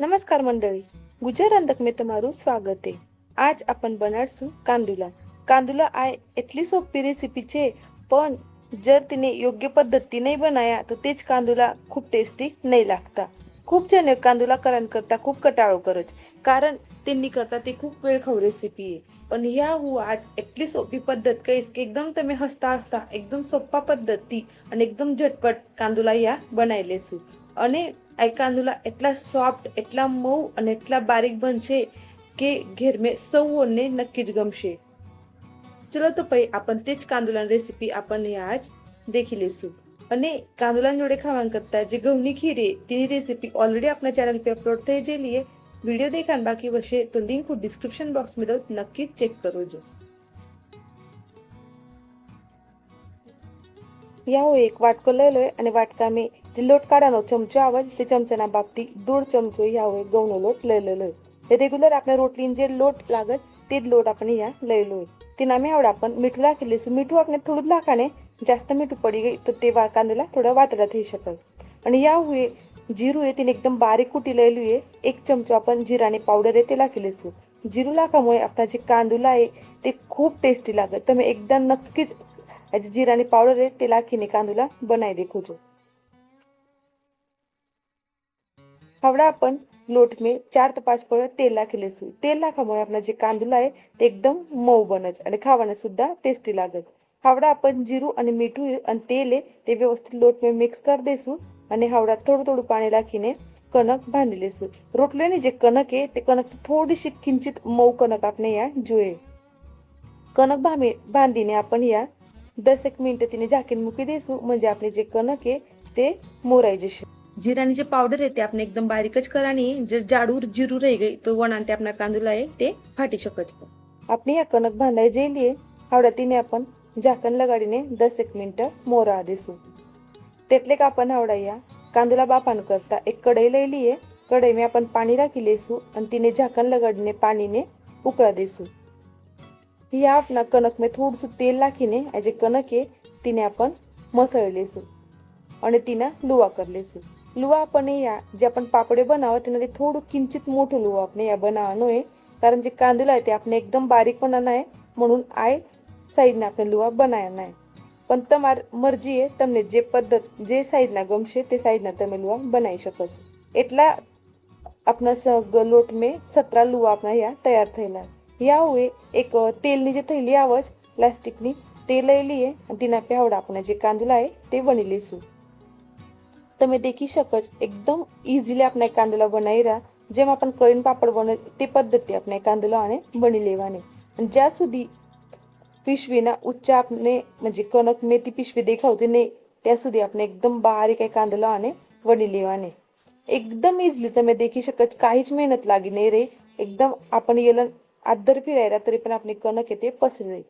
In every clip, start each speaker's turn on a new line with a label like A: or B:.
A: नमस्कार मंडळी. गुजर अंधकमे तुम्हारू स्वागत आहे. आज आपण बनाडसू कांदुला. कांदुला आय इतली सोपी रेसिपी चे पण जर तिने योग्य पद्धती नाही बनाया तर तेच कांदुला खूप टेस्टी नाही लागता. खूप जण कांदुला करण करता खूप कटाळो करत कारण त्यांनी करता ते खूप वेळ खाऊ रेसिपी आहे. पण ह्या हो आज इतली सोपी पद्धत काहीच की एकदम तुम्ही हसता हसता एकदम सोप्पा पद्धती आणि एकदम झटपट कांदुला या बनायलेसू. आणि આ કાંદુલા એટલા સોફ્ટ એટલા મઉ અને એટલા બારીક બનશે કે ઘેર મેં સૌને નક્કી જ ગમશે. ચલો તો પછી આપણ તે જ કાંદુલાની રેસીપી આપણને આજ દેખી લઈશું. અને કાંદુલાની જોડે ખાવાનું કરતા જે ઘઉંની ખીર, તેની રેસીપી ઓલરેડી આપણા ચેનલ પર અપલોડ થઈ છે. વીડિયો દેખાણ બાકી હશે તો લિંક હું ડિસ્ક્રિપ્શન બોક્સમાં દઉં, નક્કી ચેક કરજો યાઓ એક વાટકો લઈ લો અને વાટકા મેં જે લોટ કાઢાનો ચમચો આવે છે તે ચમચાના બાપથી દોઢ ચમચો યાઓ ઘઉંનો લોટ લઈ લો લો રેગ્યુલર આપણે રોટલીને જે લોટ લાગે તે જ લોટ આપણે અહીંયા લઈ લો તેના મેં આવડે આપણે મીઠું રાખી લઈશું મીઠું આપણે થોડું જ લાખાને જાસ્ત મીઠું પડી ગઈ તો તે વા કાંદલા થોડા વાતડા થઈ શકે અને યાવું એ જીરું એ તેને એકદમ બારીક કૂટી લઈ લઈએ એક ચમચો આપણે જીરાની પાવડર એ તે નાખી લઈશું જીરું લાખામાં આપણા જે કાંદુલા એ તે ખૂબ ટેસ્ટી લાગે તમે એકદમ નક્કી જ આજે જીરાની પાવડર એ તે નાખીને કાંદુલા બનાવી દેખો છો फावडा आपण लोट में ચાર તપાસ પર તેલ નાખી લેશું તેલ નાખવાमुळे આપણા જે કાંદુલા એ તે એકદમ મऊ બને છે અને ખાવાને સુદ્ધા ટેસ્ટી લાગે હાવડા आपण જીરું અને મીઠું અને તેલ તે વ્યવસ્થિત લોટમાં મિક્સ કરી દઈશું અને હાવડા થોડું થોડું પાણી નાખીને કણક બાંધી લેશું રોટલીની જે કણક એ તે કણક થોડીશી કિંચિત મઉ કણક આપણે અહીંયા જોઈએ કણક બાંધી બાંધીને आपण અહીંયા દસેક મિનિટે તેને ઝાંકીને મૂકી દઈશું म्हणजे આપણી જે કણક એ તે મોરાઈ જશે जिराणी जे पावडर आहे ते आपण एकदम बारीकच करानी जर जाडूर जिरू રહી ગઈ તો વણાંતે આપણા કાંદુલાએ તે ફાટી શકે છે. આપણી આ કણક બાંધાઈ જઈલીએ હવે તેને आपण झाकण લગાડીને દસ એક મિનિટ મોરવા દેશું. તેટલે કે आपण હવડાયા. કાંદુલા બાફાન કરતા એક કઢાઈ લઈ લઈએ. કઢાઈમાં आपण પાણી રાખી લઈશું અને તેને ઢાંકણ લગાડીને પાણીને ઉકળા દઈશું યા આપણા કણકમાં થોડુંસું તેલ નાખીને આ જે કણક એ, તેને આપણ મસળી લઈશું અને તેના લુવા કરી લઈશું લુવા આપણે યા जे आपण पापडे बनावं त्यामध्ये थोडं किंचित मोठं लुवा आपण या बनावणं आहे कारण जे कांदुला आहे ते आपण एकदम बारीक बनाना आहे म्हणून आय સાઈઝના આપણે લુવા બનાવ્યા ના પણ તમાર મરજી એ તમને જે પદ્ધત જે સાઈઝના ગમશે તે સાઈઝના તમે લુવા બનાવી શકો છો એટલા આપણા લોટ મેં સતરા લુવા આપણા યા તૈયાર થયેલા યા હોય એક તેલની જે થયેલી આવજ પ્લાસ્ટિકની તે લઈ લઈએ અને તેના પેવડા આપણે જે કાંદુલા એ તે વણી લઈશું तर मी देखील शकच. एकदम इझिली आपण एक कांद्याला बनाई रा जे मग आपण कळीन पापड बन ते पद्धती आपण एक कांद्याला आणि बनिले वाने आणि ज्या सुधी पिशवीना उच्च आपण म्हणजे कणक मेथी पिशवी देखाव ती नाही त्या सुधी आपण एकदम बारीक आहे कांद्याला आणि बनिले वाने एकदम इझिली तर मी देखील शकच. काहीच मेहनत लागली नाही रे. एकदम आपण येलं आदर फिराय रा तरी पण आपली कणक येते पसरले.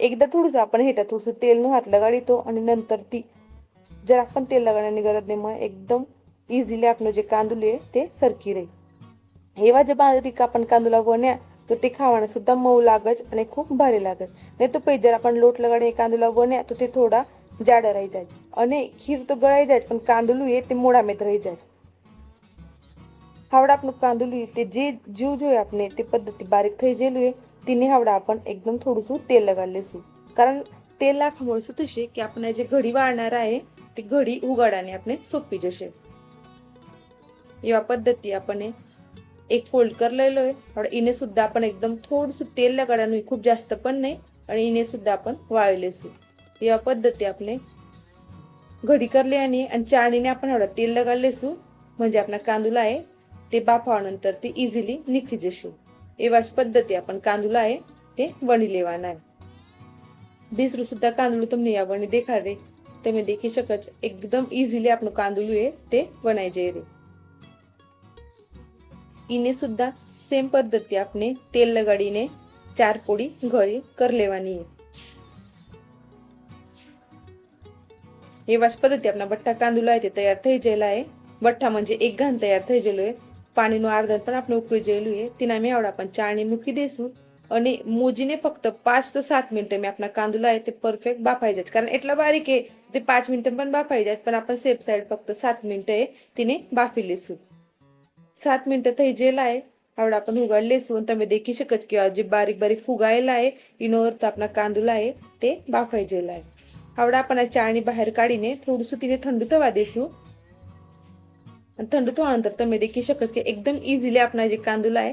A: एकदा थोडंसं आपण हेटा थोडंसं तेल न हात लगाडीतो आणि नंतर ती जरा पण तेल लगाण्याची गरज नाही मग एकदम इझिली आपण जे कांदुले आहे ते सरकी राहील. हेवा जे बारीक आपण कांदूला बनया तर ते खावाना सुद्धा मऊ लागत आणि खूप भारी लागत. नाही तर पहिले जर आपण लोट लगाडे कांदूला बनया तर ते थोडा जाड राही जाय आणि खीर तो गळाई जायच पण कांदुलू ये ते मोडामेत राही जाय हावडा आपण कांदुलू ते जे जीव जो आहे आपने ते पद्धती बारीक थई जेलू तिने हावडा आपण एकदम थोडंसं तेल लगाडले सू कारण तेल लाखामुळे तसे की आपण जे घडी वाळणार आहे ती घडी उघडाने આપણે सोपी जसे या पद्धती आपण एक फोल्ड कर लेलो आहे इने सुद्धा आपण एकदम थोडंसं तेल लगाडाने खूप जास्त पण नाही. आणि इने सुद्धा आपण वाळलेसू या पद्धती आपले घडी करले आणि आणि चाळणीने आपण एवढा तेल लगाडलेसू म्हणजे आपला कांदूला आहे ते बाफावानंतर ते इझिली निखळी जशी एवाच पद्धती आपण कांदूला आहे ते वणी लेवाना आहे. बिसरू सुद्धा कांदूळ तुम्ही या वणी देखावे તમે દેખી શકો છો, એકદમ ઇઝીલી આપણું કાંદુલું એ તે બનાવી જઈ રહ્યું એને સુદ્ધા સેમ પદ્ધતિ આપણે તેલ લગાડીને ચાર પોળી ઘરે કરી લેવાની. એવા જ પદ્ધતિ આપણા બઠ્ઠા કાંદુલા તે તૈયાર થઈ ગયેલા એ. બઠ્ઠા म्हणजे એક ઘાન તૈયાર થઈ ગયેલું એ, પાણીનું આર્દન પણ આપણે ઉકળી ગયેલું એ. તેના મેવડા પણ ચાળણી મૂકી દઈશું અને મોજીને ફક્ત પાંચ તો સાત મિનિટે મેં આપણા કાંદુલા आहे ते परफेक्ट બાફાઈ જાય કારણ એટલા બારીક आहे તે પાંચ મિનિટે પણ બાફાઈ જાય પણ आपण सेफ साईड फक्त सात मिनिटं तिने बाफी लेसू સાત મિનિટ થઈ જેલા છે હવે આપણે ઉગાડી લેશું અને તમે દેખી શકો છો કે આ જે બારીક બારીક ફુગાયેલા છે એનો અર્થ આપણા કાંદુલા છે તે બાફાઈ ગયેલા છે હવે આપણે આ ચાળણી બહાર કાઢીને થોડું તેને ઠંડુ થવા દેશું અને ઠંડુ થવાનંતર તમે દેખી શકો કે એકદમ ઇઝીલી આપણા જે કાંદુલા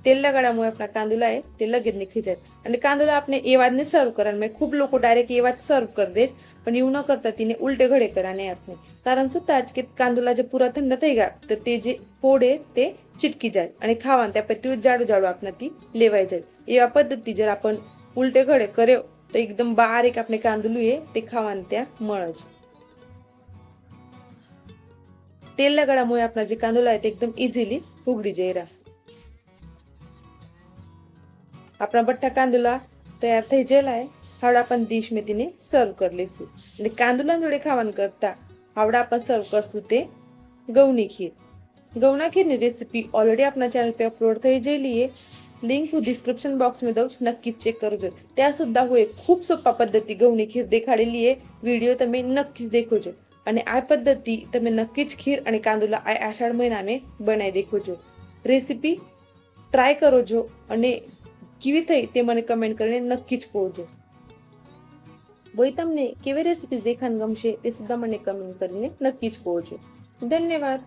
A: છે તે નીકળી જઈ રહ્યા તેલ લગાડામાં આપણા કાંદુલા છે તે લગે જ નીકળી જાય અને કાંદુલા આપણે એ વાતને સર્વ કરવાનું મેં ખૂબ લોકો ડાયરેક્ટ એ વાત સર્વ કરી દે પણ એવું ન કરતા તેને ઉલટે ઘડે કરાને આપને કારણ શું તાજ કે કાંદુલા જે પૂરા ઠંડા થઈ ગયા તો તે જે પોડે તે ચીટકી જાય અને ખાવાનું ત્યાં પછી જાડું જાડું આપણાથી લેવાઈ જાય એવા પદ્ધતિ જરા આપણ ઉલટે ઘડે કર્યો તો એકદમ બારીક આપણે કાંદુલું એ તે ખાવાનું ત્યાં મળે છે તેલ લગાડામાં આપણા જે કાંદુલા તે એકદમ ઇઝીલી ઉગડી જઈ રહ્યા આપણા બઠ્ઠા કાંદુલા તૈયાર થઈ ગયેલા હાવડા પણ ડીશ મેં તેને સર્વ કરી લઈશું. અને કાંદુલા જોડે ખાવાનું કરતા હાવડા પણ સર્વ કરશું તે ઘઉંની ખીર. ગૌના ખીરની રેસીપી ઓલરેડી આપણા ચેનલ પર અપલોડ થઈ જઈલીએ લિંક હું ડિસ્ક્રિપ્શન બોક્સમાં દઉં છું, નક્કી ચેક કરજો. ત્યાં સુધા હું એક ખૂબ સોપા પદ્ધતિ ઘઉંની ખીર દેખાડેલી એ વીડિયો તમે નક્કી જ દેખોજો. અને આ પદ્ધતિ તમે નક્કી જ ખીર અને કાંદુલા આ આષાઢ મહિનામાં બનાવી દેખોજો. રેસીપી ટ્રાય કરો છો અને કેવી થઈ તે મને કમેન્ટ કરીને નક્કી જ કહોજો ભાઈ તમને કેવી રેસીપી દેખાણ ગમશે તે સુધા મને કમેન્ટ કરીને નક્કી જ કહોજો ધન્યવાદ.